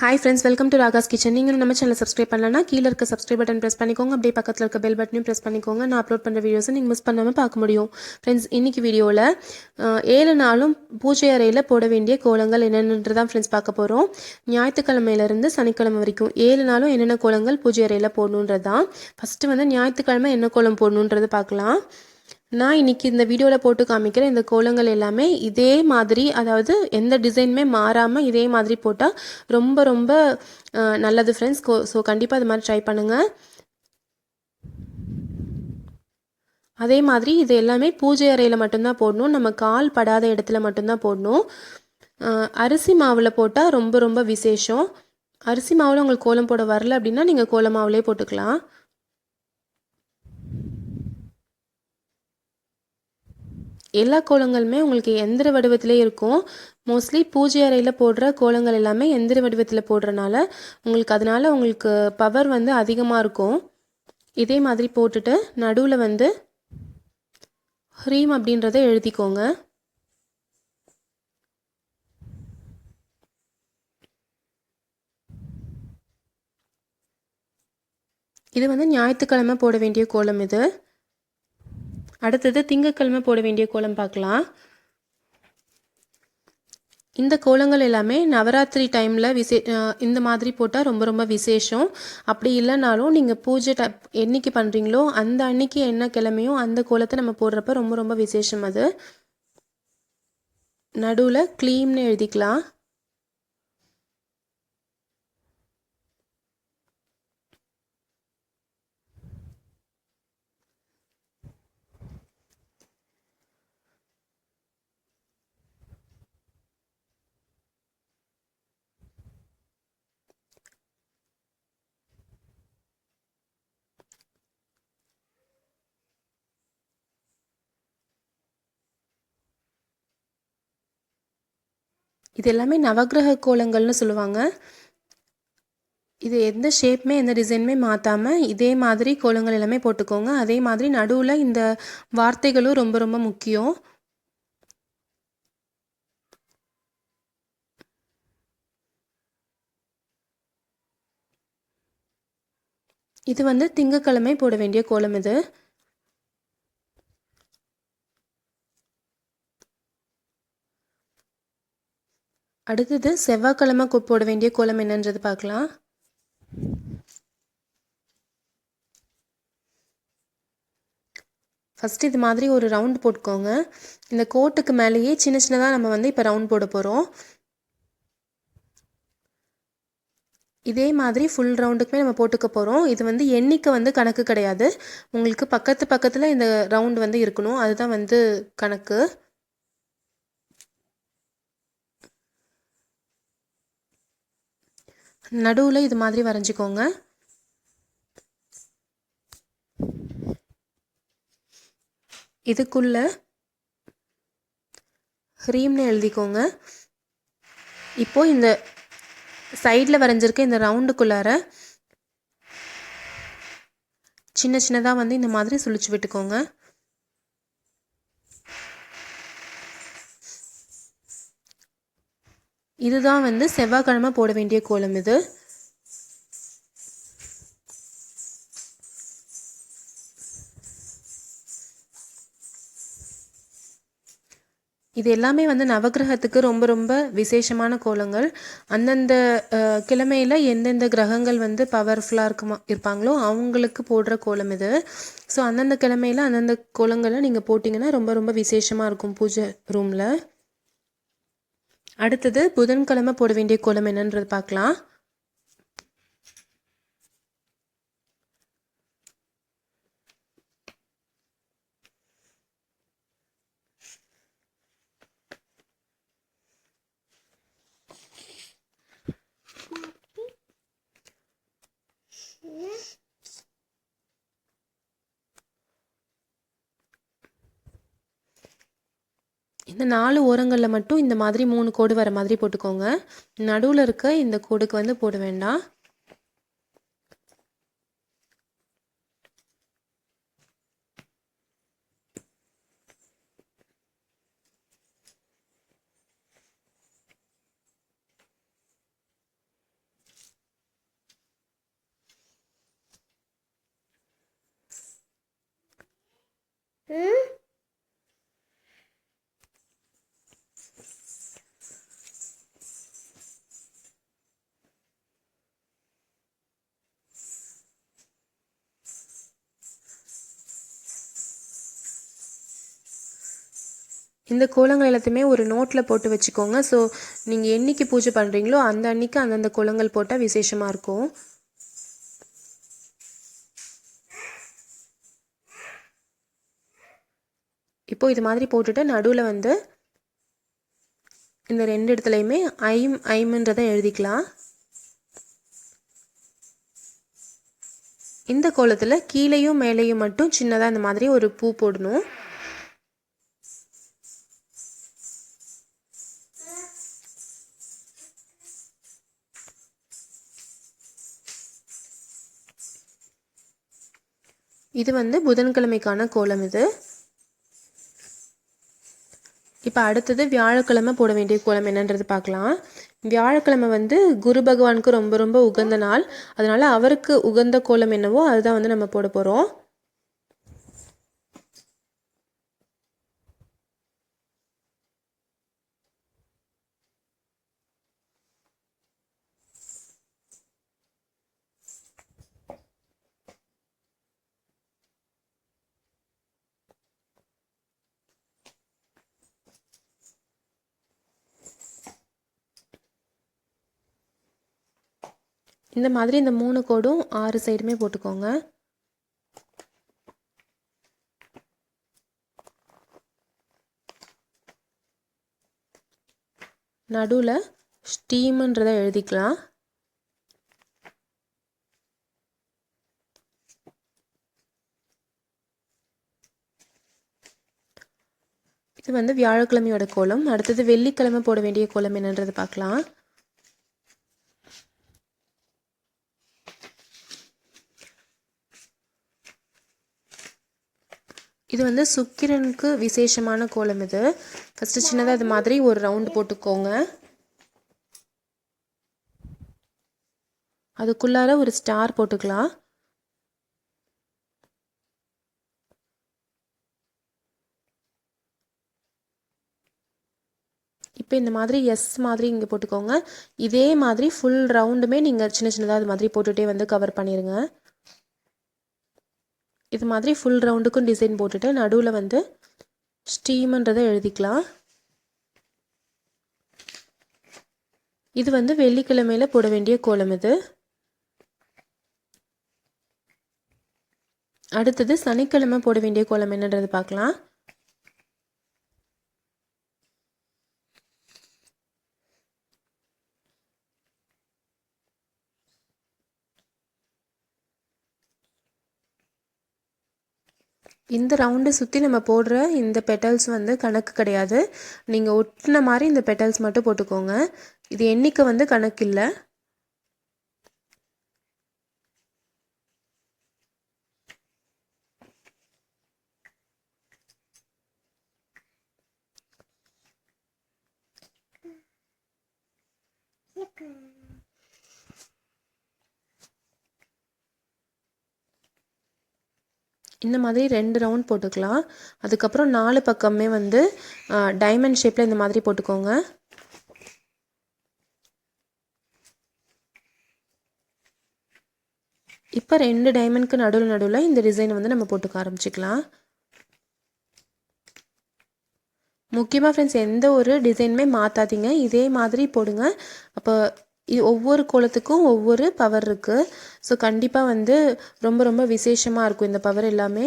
Hi friends welcome to Raga's kitchen நீங்களும் நம்ம channel subscribe பண்ணலன்னா கீழே இருக்க சப்ஸ்கிரைப் பட்டன் ப்ரெஸ் பண்ணிக்கோங்க. அப்படியே பக்கத்தில் இருக்க பெல் பட்டனையும் ப்ரெஸ் பண்ணிக்கோங்க. நான் அப்லோட் பண்ணுற வீடியோஸை நீங்கள் மிஸ் பண்ணாமல் பார்க்க முடியும். ஃப்ரெண்ட்ஸ் இன்னைக்கு வீடியோவில் ஏழு நாளும் பூஜை அறையில் போட வேண்டிய கோலங்கள் என்னென்னு தான் ஃப்ரெண்ட்ஸ் பார்க்க போகிறோம் ஞாயிற்றுக்கிழமையிலேருந்து சனிக்கிழமை வரைக்கும் ஏழு நாளும் என்னென்ன கோலங்கள் பூஜை அறையில் போடணுன்றது தான் ஃபஸ்ட்டு வந்து ஞாயிற்றுக்கிழமை என்ன கோலம் போடணுன்றது பார்க்கலாம். நான் இன்னைக்கு இந்த வீடியோவில் போட்டு காமிக்கிற இந்த கோலங்கள் எல்லாமே இதே மாதிரி அதாவது எந்த டிசைனுமே மாறாமல் இதே மாதிரி போட்டால் ரொம்ப ரொம்ப நல்லது ஃப்ரெண்ட்ஸ் ஸோ கண்டிப்பாக அது மாதிரி ட்ரை பண்ணுங்கள் அதே மாதிரி இது எல்லாமே பூஜை அறையில் மட்டும்தான் போடணும். நம்ம கால் படாத இடத்துல மட்டும்தான் போடணும். அரிசி மாவில் போட்டால் ரொம்ப ரொம்ப விசேஷம். அரிசி மாவில் உங்களுக்கு கோலம் போட வரல அப்படின்னா நீங்கள் கோலமாவிலே மாவுலேயே போட்டுக்கலாம். எல்லா கோலங்களுமே உங்களுக்கு எந்திர வடிவத்திலே இருக்கும். மோஸ்ட்லி பூஜை அறையில் போடுற கோலங்கள் எல்லாமே எந்திர வடிவத்தில் போடுறனால உங்களுக்கு அதனால் உங்களுக்கு பவர் வந்து அதிகமாக இருக்கும். இதே மாதிரி போட்டுட்டு நடுவில் வந்து ஹ்ரீம் அப்படின்றத எழுதிக்கோங்க. இது வந்து ஞாயிற்றுக்கிழமை போட வேண்டிய கோலம் இது. அடுத்தது திங்கட்கிழமை போட வேண்டிய கோலம் பார்க்கலாம். இந்த கோலங்கள் எல்லாமே நவராத்திரி டைமில் விசே இந்த மாதிரி போட்டால் ரொம்ப ரொம்ப விசேஷம். அப்படி இல்லைனாலும் நீங்கள் பூஜை ட என்னைக்கு பண்ணுறீங்களோ அந்த அன்னைக்கு என்ன கிழமையோ அந்த கோலத்தை நம்ம போடுறப்ப ரொம்ப ரொம்ப விசேஷம் அது. நடுவில் க்ளீம்னு எழுதிக்கலாம். இது எல்லாமே நவக்கிரக கோலங்கள்னு சொல்லுவாங்க. இது எந்த ஷேப்புமே எந்த டிசைனுமே மாற்றாமல் இதே மாதிரி கோலங்கள் எல்லாமே போட்டுக்கோங்க. அதே மாதிரி நடுவில் இந்த வார்த்தைகளும் ரொம்ப ரொம்ப முக்கியம். இது வந்து திங்கக்கிழமை போட வேண்டிய கோலம் இது. அடுத்தது செவ்வாய்க்கிழமை போட வேண்டிய கோலம் என்னன்றது பார்க்கலாம். ஃபஸ்ட் இது மாதிரி ஒரு ரவுண்ட் போட்டுக்கோங்க. இந்த கோட்டுக்கு மேலேயே சின்ன சின்னதாக நம்ம வந்து இப்போ ரவுண்ட் போட போகிறோம் இதே மாதிரி ஃபுல் ரவுண்டுக்குமே நம்ம போட்டுக்க போகிறோம் இது வந்து எண்ணிக்கை வந்து கணக்கு கிடையாது. உங்களுக்கு பக்கத்து பக்கத்தில் இந்த ரவுண்டு வந்து இருக்கணும். அதுதான் வந்து கணக்கு. நடுவில் இது மாதிரி வரைஞ்சிக்கோங்க. இதுக்குள்ள ஹ்ரீம்னு எழுதிக்கோங்க. இப்போ இந்த சைடில் வரைஞ்சிருக்க இந்த ரவுண்டுக்குள்ளார சின்ன சின்னதாக வந்து இந்த மாதிரி சுழிச்சு விட்டுக்கோங்க. இதுதான் வந்து செவ்வாய்க்கிழமை போட வேண்டிய கோலம் இது. இது எல்லாமே வந்து நவக்கிரகத்துக்கு ரொம்ப ரொம்ப விசேஷமான கோலங்கள். அந்தந்த கிழமையில் கிழமையில எந்தெந்த கிரகங்கள் வந்து பவர்ஃபுல்லாக இருக்குமா இருப்பாங்களோ அவங்களுக்கு போடுற கோலம் இது. ஸோ அந்தந்த கிழமையில அந்தந்த கோலங்களை நீங்கள் போட்டிங்கன்னா ரொம்ப ரொம்ப விசேஷமாக இருக்கும் பூஜை ரூமில் அடுத்தது புதன்கிழமை போட வேண்டிய கோலம் என்னன்றது பார்க்கலாம். இந்த நாலு ஓரங்களில் மட்டும் இந்த மாதிரி மூணு கோடு வர மாதிரி போட்டுக்கோங்க. நடுவில் இருக்க இந்த கோடுக்கு வந்து போட வேண்டாம். இந்த கோலங்கள் எல்லாத்தையுமே ஒரு நோட்டில் போட்டு வச்சுக்கோங்க. ஸோ நீங்கள் என்னைக்கு பூஜை பண்ணுறீங்களோ அந்த அன்னைக்கு அந்தந்த கோலங்கள் போட்டால் விசேஷமாக இருக்கும். இப்போ இது மாதிரி போட்டுட்டு நடுவில் வந்து இந்த ரெண்டு இடத்துலையுமே ஐம் ஐம்ன்றதை எழுதிக்கலாம். இந்த கோலத்தில் கீழேயும் மேலேயும் மட்டும் சின்னதாக இந்த மாதிரி ஒரு பூ போடணும். இது வந்து புதன்கிழமைக்கான கோலம் இது. இப்போ அடுத்தது வியாழக்கிழமை போட வேண்டிய கோலம் என்னன்றது பார்க்கலாம். வியாழக்கிழமை வந்து குரு பகவானுக்கு ரொம்ப ரொம்ப உகந்த நாள். அதனால் அவருக்கு உகந்த கோலம் என்னவோ அதுதான் வந்து நம்ம போட போகிறோம் இந்த மாதிரி இந்த மூணு கோடும் ஆறு சைடுமே போட்டுக்கோங்க. நடுவில் ஸ்டீமுன்றதை எழுதிக்கலாம். இது வந்து வியாழக்கிழமையோட கோலம். அடுத்தது வெள்ளிக்கிழமை போட வேண்டிய கோலம் என்னன்றது பார்க்கலாம். இது வந்து சுக்கிரனுக்கு விசேஷமான கோலம் இது. ஃபஸ்ட்டு சின்னதாக இது மாதிரி ஒரு ரவுண்டு போட்டுக்கோங்க. அதுக்குள்ளார ஒரு ஸ்டார் போட்டுக்கலாம். இப்போ இந்த மாதிரி எஸ் மாதிரி இங்கே போட்டுக்கோங்க. இதே மாதிரி ஃபுல் ரவுண்டுமே நீங்கள் சின்ன சின்னதாக அது மாதிரி போட்டுகிட்டே வந்து கவர் பண்ணிடுங்க இது மாதிரி ஃபுல் ரவுண்டுக்கும் டிசைன் போட்டுட்டு நடுவில் வந்து ஸ்டீம்ன்றதை எழுதிக்கலாம். இது வந்து வெள்ளிக்கிழமையில் போட வேண்டிய கோலம் இது. அடுத்தது சனிக்கிழமை போட வேண்டிய கோலம் என்னன்றது பார்க்கலாம். இந்த ரவுண்டை சுற்றி நம்ம போடுற இந்த பெட்டல்ஸ் வந்து கணக்கு கிடையாது. நீங்கள் ஒட்டின மாதிரி இந்த பெட்டல்ஸ் மட்டும் போட்டுக்கோங்க. இது எண்ணிக்கை வந்து கணக்கு இல்லை. இந்த மாதிரி ரெண்டு ரவுண்ட் போட்டுக்கலாம். அதுக்கப்புறம் நாலு பக்கமே வந்து டைமண்ட் ஷேப்பில் இந்த மாதிரி போட்டுக்கோங்க. இப்போ ரெண்டு டைமண்ட்க்கு நடுவில் நடுவில் இந்த டிசைன் வந்து நம்ம போட்டுக்க ஆரம்பிச்சிக்கலாம். முக்கியமாக ஃப்ரெண்ட்ஸ் எந்த ஒரு டிசைனுமே மாற்றாதீங்க இதே மாதிரி போடுங்க. அப்போ இது ஒவ்வொரு கோலத்துக்கும் ஒவ்வொரு பவர் இருக்குது ஸோ கண்டிப்பாக வந்து ரொம்ப ரொம்ப விசேஷமாக இருக்கும் இந்த பவர் எல்லாமே.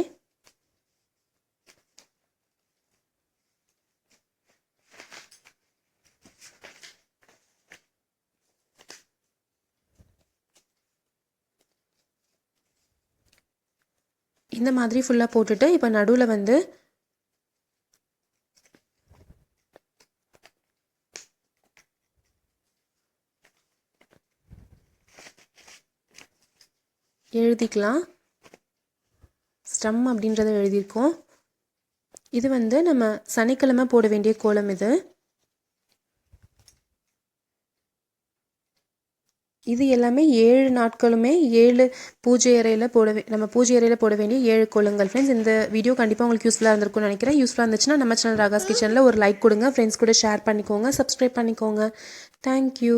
இந்த மாதிரி ஃபுல்லாக போட்டுட்டு இப்போ நடுவில் வந்து எழுதிக்கலாம். ஸ்டம் அப்படின்றத எழுதியிருக்கோம். இது வந்து நம்ம சனிக்கிழமை போட வேண்டிய கோலம் இது. இது எல்லாமே ஏழு நாட்களுமே ஏழு பூஜை அறையில் போட நம்ம பூஜை அறையில் போட வேண்டிய ஏழு கோலங்கள். ஃப்ரெண்ட்ஸ் இந்த வீடியோ கண்டிப்பாக உங்களுக்கு யூஸ்ஃபுல்லாக இருந்திருக்கும்னு நினைக்கிறேன். யூஸ்ஃபுல்லாக இருந்துச்சுன்னா நம்ம சேனல் ராகாஸ் கிச்சனில் ஒரு லைக் கொடுங்க. ஃப்ரெண்ட்ஸ் கூட ஷேர் பண்ணிக்கோங்க. சப்ஸ்கிரைப் பண்ணிக்கோங்க. தேங்க்யூ